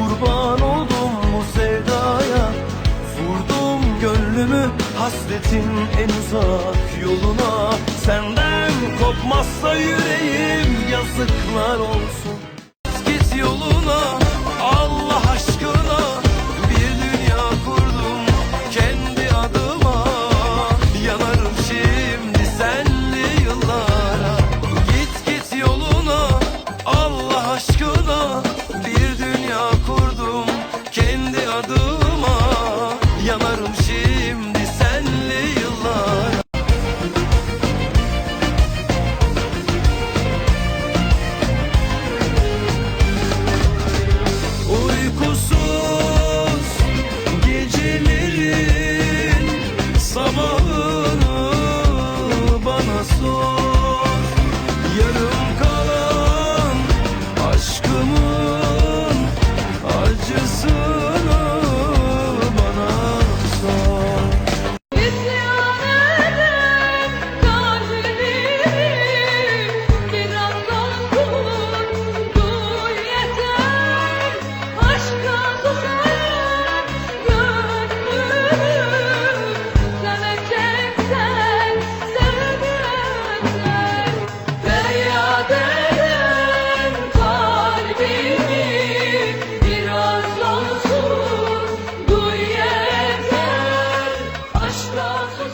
Kurban oldum bu sevdaya. Vurdum gönlümü hasretin en uzak yoluna. Senden kopmazsa yüreğim yazıklar olsun. Git yolu yardıma Yanarım şimdi senli yıllar Uykusuz gecelerin sabah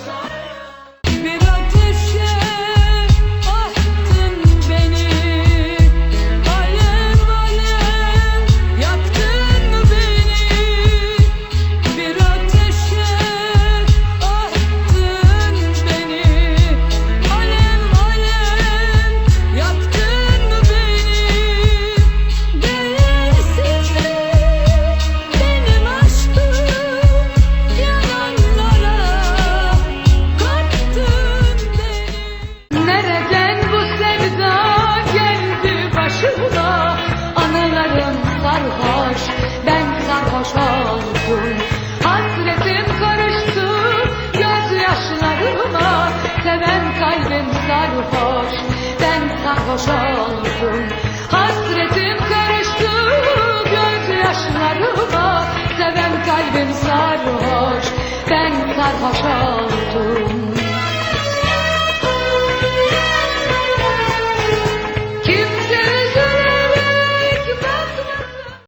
sorry. boşalsın Hasretim karıştı gözyaşlarıma. Seven kalbim sarhoş ben sarhoşum